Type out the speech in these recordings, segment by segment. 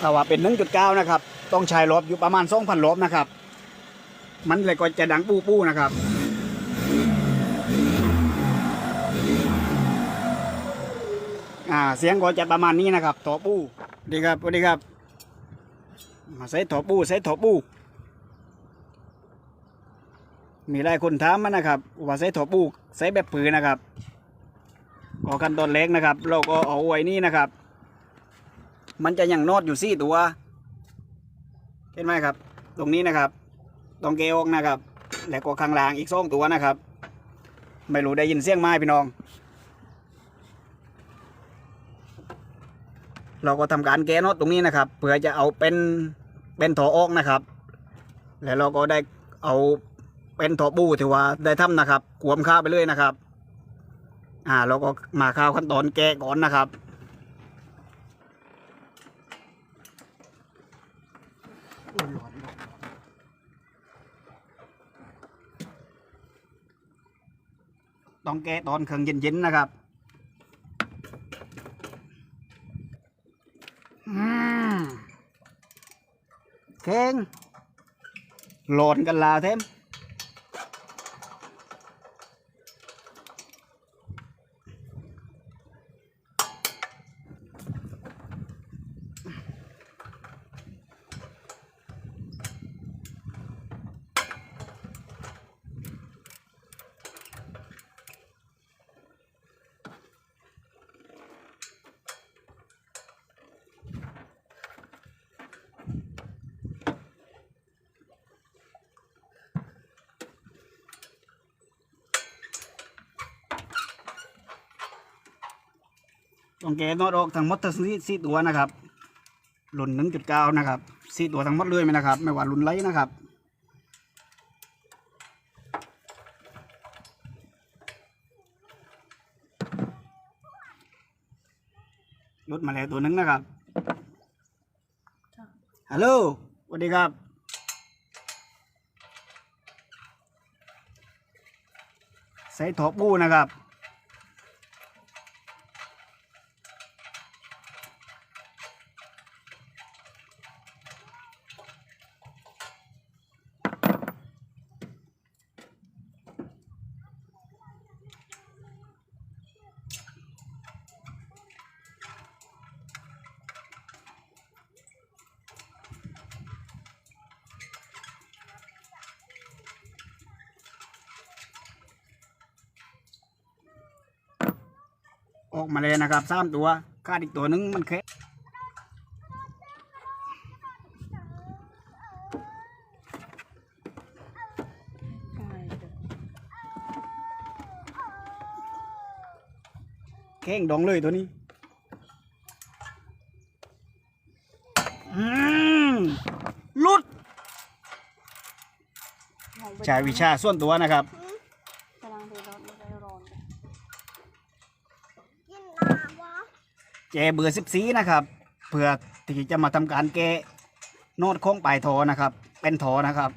ถ้าว่าเป็น 1.9 นะครับ ต้องใช้ลบอยู่ประมาณ 2,000ลบนะครับ มันเลยก็จะดังปู้ปู้นะครับอ่าเสียงก็จะประมาณนี้นะครับถอปู้ดีครับสวัสดีครับมาใส่ถอปู้ใส่ถอปู้มีหลายคนถามมานะครับ ว่าใส่ถอปู้ใส่แบบผืนนะครับก็ขั้นตอนเล็กนะครับ เราก็เอาไว้นี่นะครับ มันจะยังนอดอยู่สี่ตัว เห็นไหมครับ ตรงนี้นะครับตรงเกยอกนะครับ แล้วก็ข้างล่างอีกสองตัวนะครับ ไม่รู้ได้ยินเสียงไหมพี่น้อง เราก็ทำการแก้นอตตรงนี้นะครับ เพื่อจะเอาเป็นเป็นถอออกนะครับ แล้วเราก็ได้เอาเป็นถอบูถือว่าได้ทำนะครับกวมข้าวไปเลยนะครับ อ่าเราก็มาข้าวขั้นตอนแก้ก่อนนะครับ ต้องแก้ตอนเครื่องเย็นๆนะครับอืมเข่งหลอนกันลาวเทม ต้องแกน็อตออกทั้งหมดทั้งสี่สี่ตัวนะครับรุ่นหนึ่งจุดเก้านะครับสี่ตัวทั้งหมดเลยไหมนะครับ ไม่ว่ารุ่นไรนะครับรถมาแล้วตัวหนึงนะครับ ฮัลโหลสวัสดีครับ ใส่ถอปูนะครับ ออกมาเลยนะครับสามตัวคาดอีกตัวหนึงมันแค่แข้งดองเลยตัวนี้ลุดใช้วิชาส่วนตัวนะครับ กำลังเดือดร้อนไม่ได้ร้อนเลย แจเบอร์สิบสีนะครับ เพื่อที่จะมาทำการแกะโนดโค้งปลายทอนะครับ เป็นทอนะครับ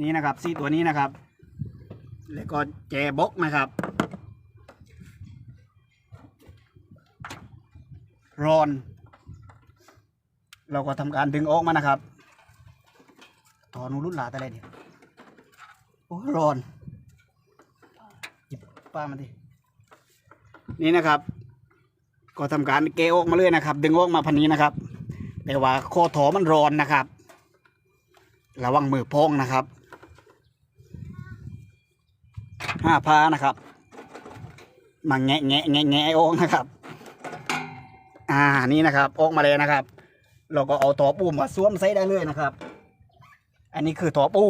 นี่นะครับสีตัวนี้นะครับ แล้วก็แจบกนะครับรอน เราก็ทำการดึงออกมานะครับทอนูรุ่นหลาแต่ไรเดียโอ้รอนหยิบป้ามาดิ นี่นะครับ ก็ทำการเกะออกมาเลยนะครับ ดึงออกมาพันนี้นะครับ แต่ว่าคอถอมันร้อนนะครับ ระวังมือพองนะครับห้าพานะครับ มาแงะแงะแงะแงะออกนะครับ อ่านี่นะครับออกมาเลยนะครับ เราก็เอาถอปูมาสวมใส่ได้เลยนะครับ อันนี้คือถอปู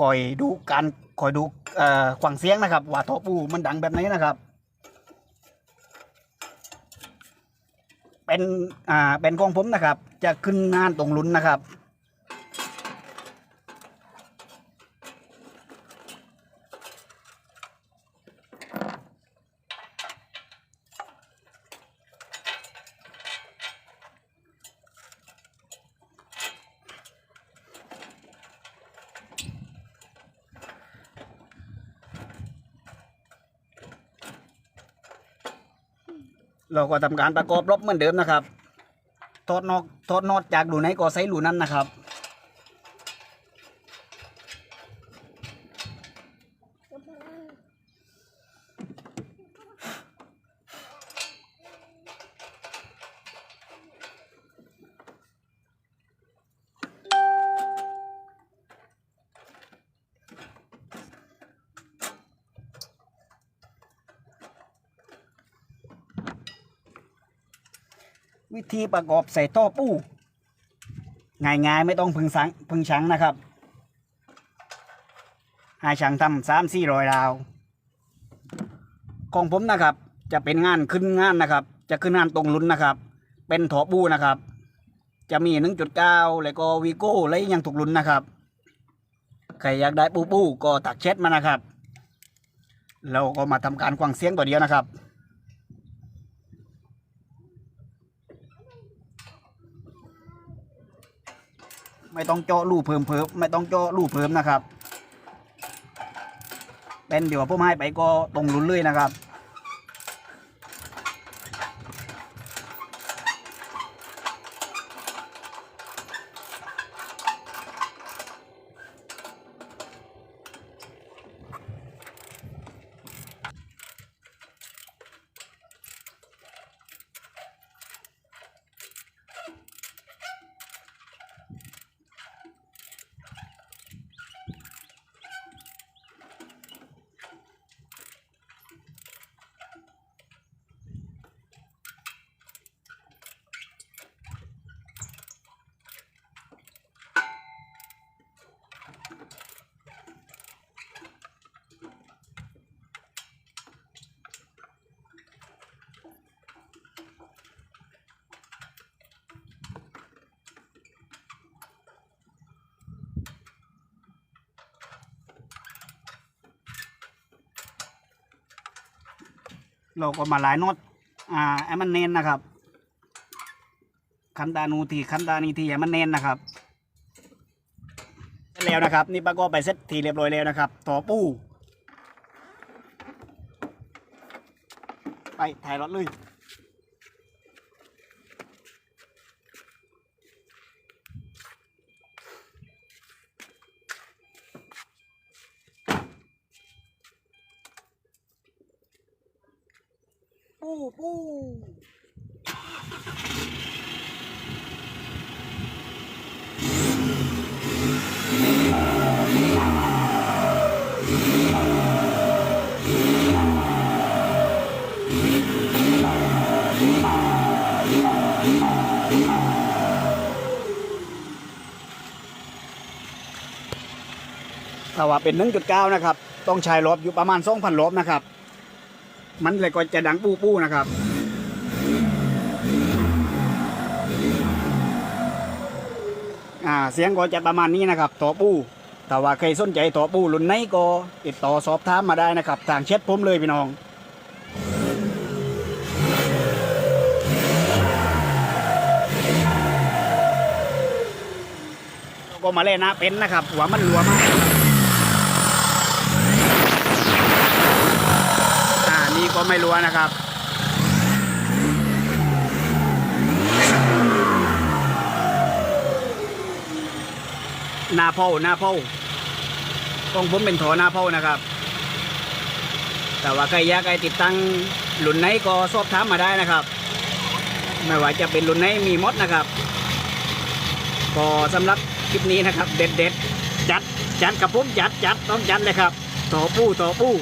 คอยดูการคอยดูเอ่อขวางเสียงนะครับ ว่าถอปูมันดังแบบไหนนะครับ เป็นอ่าเป็นของผมนะครับ จะขึ้นงานตรงลุ้นนะครับ เราก็ทำการประกอบรบเหมือนเดิมนะครับ ทอดนอกทอดนอดจากหลูไหนก็ใส่รูนั้นนะครับ วิธีประกอบใส่ท่อปู้ง่ายๆไม่ต้องพึงสังพึงชังนะครับให้ช่างทำสามสี่ร้อยราว ของผมนะครับ จะเป็นงานขึ้นงานนะครับ จะขึ้นงานตรงลุ้นนะครับ เป็นถอปูนะครับ จะมีหนึ่งจุดเก้าแล้วก็วีโก้และยังถูกลุ้นนะครับใครอยากได้ปูปูก็ตักเช็ดมานะครับ เราก็มาทำการกวางเสียงตัวเดียวนะครับ ไม่ต้องเจาะรูเพิ่มเพิ่มไม่ต้องเจาะรูเพิ่มนะครับเป็นเดี๋ยวพวกไม้ไปก็ตรงลุ้นเลยนะครับ เราก็มาหลายนดอ่าไอ้มันเน้นนะครับ คันตานูทีคันตานีทีไอ้มันเน้นนะครับเสร็จแล้วนะครับ นี่ป้าก็ไปเสร็จทีเรียบร้อยแล้วนะครับต่อปูไปถ่ายรถเลย ปูปูถ้าว่าเป็น 1.9 นะครับ ต้องใช้ลบอยู่ประมาณ 2,000ลบนะครับ มันเลยก็จะดังปู้ปู้นะครับอ่าเสียงก็จะประมาณนี้นะครับต่อปู้แต่ว่าใครสนใจต่อปู้รุ่นไหนก็ติดต่อสอบถามมาได้นะครับทางเช็ดผมเลยพี่น้องก็มาเล่นนะเป็นนะครับหัวมันรัวมาก อ่า นี่ก็ไม่รู้นะครับหน้าเผาหน้าเผาของผมเป็นถอหน้าเผานะครับ แต่ว่าใครอยากให้ติดตั้งหลุนไหนก็สอบถามมาได้นะครับ ไม่ว่าจะเป็นหลุนไหนมีมดนะครับก็สำหรับคลิปนี้นะครับ เด็ดเด็ดจัดจัดกับผมจัดจัดต้องจัดเลยครับต่อปู้ต่อปู้